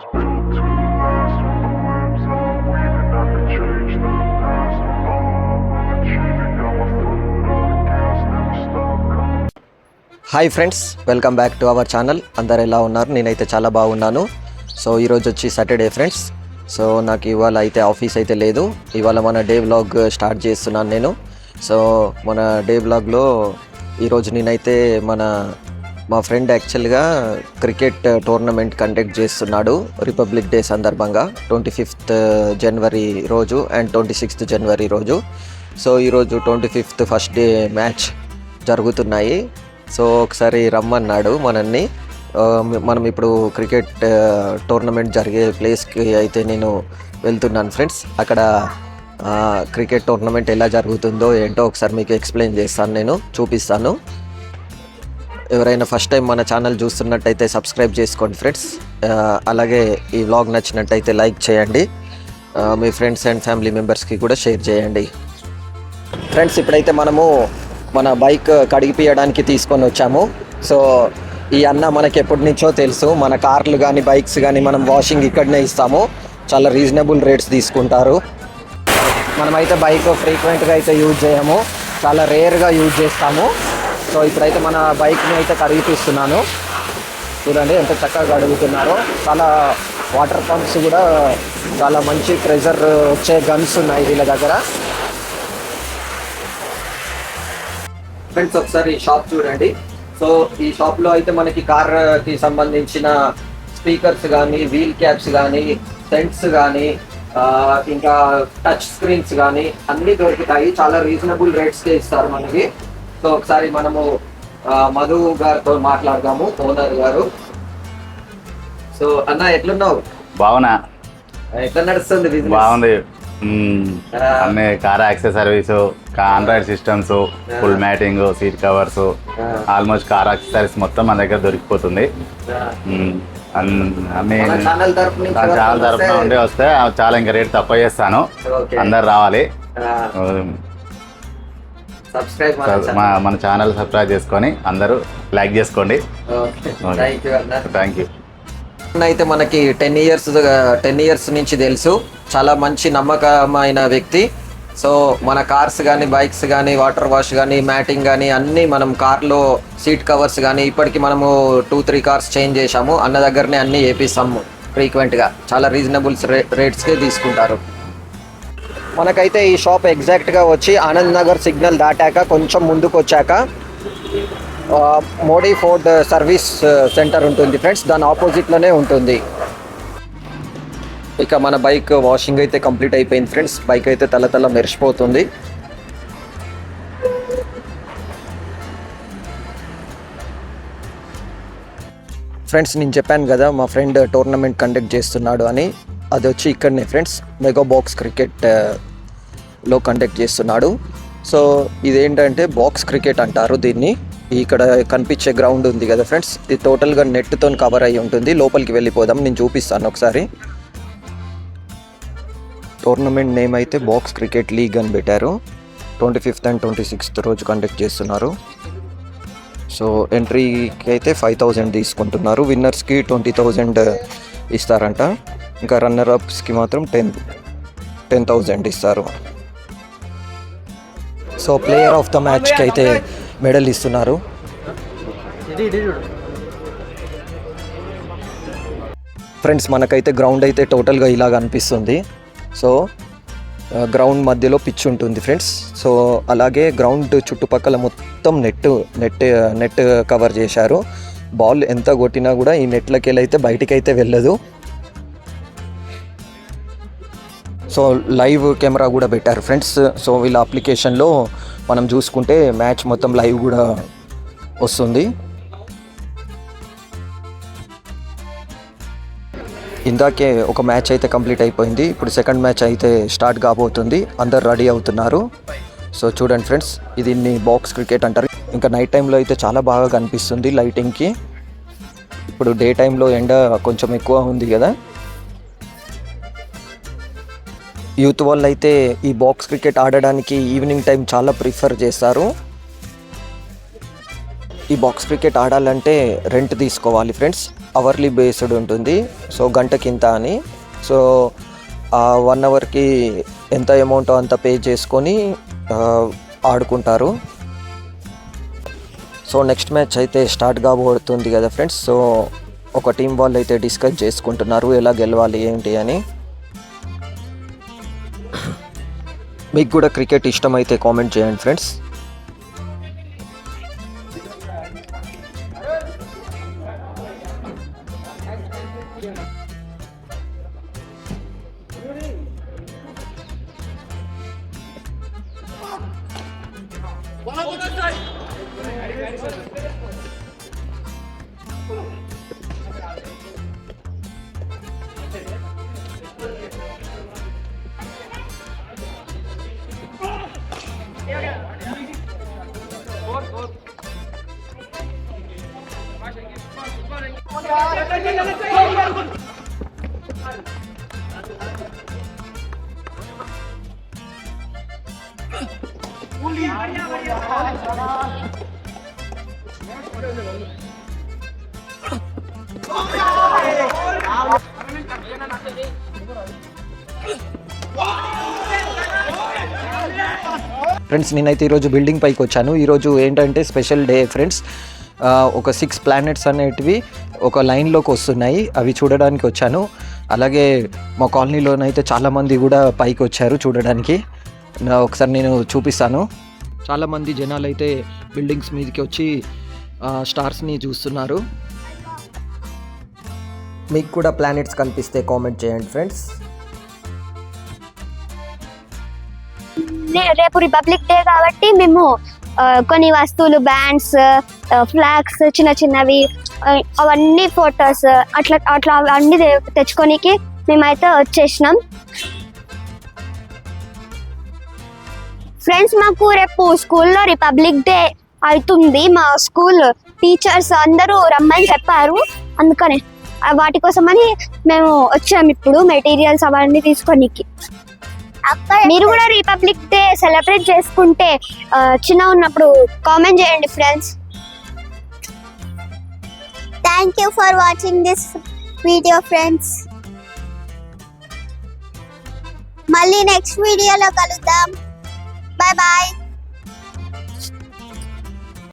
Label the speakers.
Speaker 1: Hi friends welcome back to our channel అందరు ఎలా ఉన్నారు? నేనైతే చాలా బాగున్నాను. సో ఈరోజు వచ్చి సాటర్డే ఫ్రెండ్స్ సో నాకు ఇవాళ అయితే ఆఫీస్ అయితే లేదు. ఇవాళ మన డే వ్లాగ్ స్టార్ట్ చేస్తున్నాను నేను. సో మన డే వ్లాగ్లో ఈరోజు నేనైతే మన మా ఫ్రెండ్ యాక్చువల్గా క్రికెట్ టోర్నమెంట్ కండక్ట్ చేస్తున్నాడు రిపబ్లిక్ డే సందర్భంగా ట్వంటీ ఫిఫ్త్ జనవరి రోజు అండ్ ట్వంటీ సిక్స్త్ జనవరి రోజు. సో ఈరోజు twenty fifth first day match జరుగుతున్నాయి. సో ఒకసారి రమ్మన్నాడు మనల్ని. Uh, మనం ఇప్పుడు క్రికెట్ టోర్నమెంట్ uh, జరిగే ప్లేస్కి అయితే నేను వెళ్తున్నాను ఫ్రెండ్స్ అక్కడ uh, క్రికెట్ టోర్నమెంట్ ఎలా జరుగుతుందో ఏంటో ఒకసారి మీకు ఎక్స్ప్లెయిన్ చేస్తాను నేను చూపిస్తాను. ఎవరైనా ఫస్ట్ టైం మన ఛానల్ చూస్తున్నట్టయితే సబ్స్క్రైబ్ చేసుకోండి ఫ్రెండ్స్ అలాగే ఈ వ్లాగ్ నచ్చినట్టయితే లైక్ చేయండి. మీ ఫ్రెండ్స్ అండ్ ఫ్యామిలీ మెంబర్స్కి కూడా షేర్ చేయండి. ఫ్రెండ్స్ ఇప్పుడైతే మనము మన బైక్ కడిగిపియడానికి తీసుకొని వచ్చాము. సో ఈ అన్న మనకి ఎప్పటి నుంచో తెలుసు మన కార్లు కానీ బైక్స్ కానీ మనం వాషింగ్ ఇక్కడనే ఇస్తాము. చాలా రీజనబుల్ రేట్స్ తీసుకుంటారు. మనమైతే బైక్ ఫ్రీక్వెంట్గా అయితే యూజ్ చేయము. చాలా రేర్గా యూజ్ చేస్తాము. సో ఇప్పుడైతే మన బైక్ని అయితే కడిగిపిస్తున్నాను చూడండి ఎంత చక్కగా కడుగుతున్నారో. చాలా వాటర్ పంప్స్ కూడా చాలా మంచి ప్రెజర్ వచ్చే గన్స్ ఉన్నాయి వీళ్ళ దగ్గర. ఫ్రెండ్స్ ఒకసారి షాప్ చూడండి. సో ఈ షాప్లో అయితే మనకి కార్కి సంబంధించిన స్పీకర్స్ కానీ వీల్ క్యాప్స్ కానీ సెంట్స్ కానీ ఇంకా టచ్ స్క్రీన్స్ కానీ అన్ని దొరుకుతాయి. చాలా రీజనబుల్ రేట్స్కే ఇస్తారు మనకి. సో ఒకసారి మనము మధు గారితో మాట్లాడదాము ఓనర్ గారు. సో అన్న ఎట్లున్నావు?
Speaker 2: బాగున్నా
Speaker 1: ఎట్లా నడుస్తుంది బిజినెస్
Speaker 2: బాగుంది. అన్ని car access service android systems full matting seat covers. Almost car accessories మొత్తం మన దగ్గర దొరికిపోతుంది. అన్ని
Speaker 1: ఛానల్
Speaker 2: ఛానల్ తరఫున ఉండి వస్తే చాలా ఇంకా రేట్ తక్కువ చేస్తాను. అందరు రావాలి.
Speaker 1: సబ్స్క్రైబ్ మన ఛానల్
Speaker 2: సబ్స్క్రైబ్ చేసుకొని అందరూ లైక్ చేసుకోండి.
Speaker 1: థ్యాంక్ యూ అయితే మనకి టెన్ ఇయర్స్ టెన్ ఇయర్స్ నుంచి తెలుసు. చాలా మంచి నమ్మకమైన వ్యక్తి. సో మన కార్స్ కానీ బైక్స్ కానీ వాటర్ వాష్ కానీ మ్యాటింగ్ కానీ అన్నీ మనం కార్లో సీట్ కవర్స్ కానీ ఇప్పటికి మనము టూ త్రీ కార్స్ చేంజ్ చేశాము. అన్న దగ్గరనే అన్నీ వేపిస్తాము ఫ్రీక్వెంట్గా చాలా రీజనబుల్స్ రేట్స్కే తీసుకుంటారు. మనకైతే ఈ షాప్ ఎగ్జాక్ట్గా వచ్చి ఆనంద్ నగర్ సిగ్నల్ దాటాక కొంచెం ముందుకు వచ్చాక మోడీ ఫోర్డ్ సర్వీస్ సెంటర్ ఉంటుంది ఫ్రెండ్స్. దాని ఆపోజిట్లోనే ఉంటుంది. ఇక మన బైక్ వాషింగ్ అయితే కంప్లీట్ అయిపోయింది ఫ్రెండ్స్. బైక్ అయితే తల తల మెరిసిపోతుంది. ఫ్రెండ్స్ నేను చెప్పాను కదా మా ఫ్రెండ్ టోర్నమెంట్ కండక్ట్ చేస్తున్నాడు అని. అది వచ్చి ఇక్కడనే ఫ్రెండ్స్ మెగా బాక్స్ క్రికెట్లో కండక్ట్ చేస్తున్నాడు. సో ఇదేంటంటే బాక్స్ క్రికెట్ అంటారు దీన్ని. ఇక్కడ కనిపించే గ్రౌండ్ ఉంది కదా ఫ్రెండ్స్ ఇది టోటల్గా నెట్తో కవర్ అయి ఉంటుంది. లోపలికి వెళ్ళిపోదాం నేను చూపిస్తాను ఒకసారి. టోర్నమెంట్ నేమ్ అయితే బాక్స్ క్రికెట్ లీగ్ అని పెట్టారు. Twenty fifth and twenty sixth రోజు కండక్ట్ చేస్తున్నారు. సో ఎంట్రీకి అయితే ఫైవ్ థౌజండ్ తీసుకుంటున్నారు. విన్నర్స్కి ట్వంటీ థౌజండ్ ఇస్తారంట. ఇంకా రన్నర్ అప్స్కి మాత్రం టెన్ టెన్ థౌజండ్ ఇస్తారు. సో ప్లేయర్ ఆఫ్ ద మ్యాచ్కి అయితే మెడల్ ఇస్తున్నారు. ఫ్రెండ్స్ మనకైతే గ్రౌండ్ అయితే టోటల్గా ఇలాగ అనిపిస్తుంది. సో గ్రౌండ్ uh, మధ్యలో పిచ్ ఉంటుంది ఫ్రెండ్స్ సో అలాగే గ్రౌండ్ చుట్టుపక్కల మొత్తం నెట్ నెట్ నెట్ కవర్ చేశారు. బాల్ ఎంత కొట్టినా కూడా ఈ నెట్లకి వెళ్ళి బయటికి అయితే వెళ్ళదు. సో లైవ్ కెమెరా కూడా పెట్టారు ఫ్రెండ్స్. సో వీళ్ళ అప్లికేషన్లో మనం చూసుకుంటే మ్యాచ్ మొత్తం లైవ్ కూడా వస్తుంది. ఇందాకే ఒక మ్యాచ్ అయితే కంప్లీట్ అయిపోయింది. ఇప్పుడు సెకండ్ మ్యాచ్ అయితే స్టార్ట్ కాబోతుంది. అందరు రెడీ అవుతున్నారు. సో చూడండి ఫ్రెండ్స్ ఇది దీన్ని బాక్స్ క్రికెట్ అంటారు. ఇంకా నైట్ టైంలో అయితే చాలా బాగా కనిపిస్తుంది లైటింగ్కి. ఇప్పుడు డే టైంలో ఎండ కొంచెం ఎక్కువ ఉంది కదా. యూత్ వాళ్ళు అయితే ఈ బాక్స్ క్రికెట్ ఆడడానికి ఈవినింగ్ టైం చాలా ప్రిఫర్ చేస్తారు. ఈ బాక్స్ క్రికెట్ ఆడాలంటే రెంట్ తీసుకోవాలి ఫ్రెండ్స్. అవర్లీ బేస్డ్ ఉంటుంది. సో గంటకింత అని. సో ఆ వన్ అవర్కి ఎంత అమౌంట్ అంత పే చేసుకొని ఆడుకుంటారు. సో నెక్స్ట్ మ్యాచ్ అయితే స్టార్ట్ కాబోతుంది కదా ఫ్రెండ్స్. సో ఒక టీం వాళ్ళు అయితే డిస్కస్ చేసుకుంటున్నారు. ఎలా గెలవాలి ఏంటి అని. మీకు కూడా క్రికెట్ ఇష్టమైతే కామెంట్ చేయండి ఫ్రెండ్స్. ఫ్రెండ్స్ నేనైతే ఈరోజు బిల్డింగ్ పైకి వచ్చాను. ఈరోజు ఏంటంటే స్పెషల్ డే ఫ్రెండ్స్ ఒక సిక్స్ ప్లానెట్స్ అనేటివి ఒక లైన్లోకి వస్తున్నాయి. అవి చూడడానికి వచ్చాను. అలాగే మా కాలనీలోనైతే చాలామంది కూడా పైకి వచ్చారు చూడడానికి. ఒకసారి నేను చూపిస్తాను. చాలామంది జనాలు అయితే బిల్డింగ్స్ మీదకి వచ్చి స్టార్స్ని చూస్తున్నారు. మీకు కూడా ప్లానెట్స్ కనిపిస్తే కామెంట్ చేయండి ఫ్రెండ్స్
Speaker 3: రేపు రిపబ్లిక్ డే కాబట్టి మేము కొన్ని వస్తువులు బ్యాండ్స్ ఫ్లాగ్స్ చిన్న చిన్నవి అవన్నీ ఫొటోస్ అట్లా అట్లా అవన్నీ తెచ్చుకోనికి మేమైతే వచ్చేసినాం. ఫ్రెండ్స్ మాకు రేపు స్కూల్లో రిపబ్లిక్ డే అవుతుంది మా స్కూల్ టీచర్స్ అందరూ రమ్మని చెప్పారు. అందుకనే వాటి కోసమని మేము వచ్చాము ఇప్పుడు మెటీరియల్స్ అవన్నీ తీసుకోనికి. మీరు కూడా రిపబ్లిక్ డే సెలబ్రేట్ చేసుకుంటే చిన్న ఉన్నప్పుడు కామెంట్ చేయండి friends thank you for watching this video friends మళ్ళీ నెక్స్ట్ వీడియోలో కలుద్దాం. Bye bye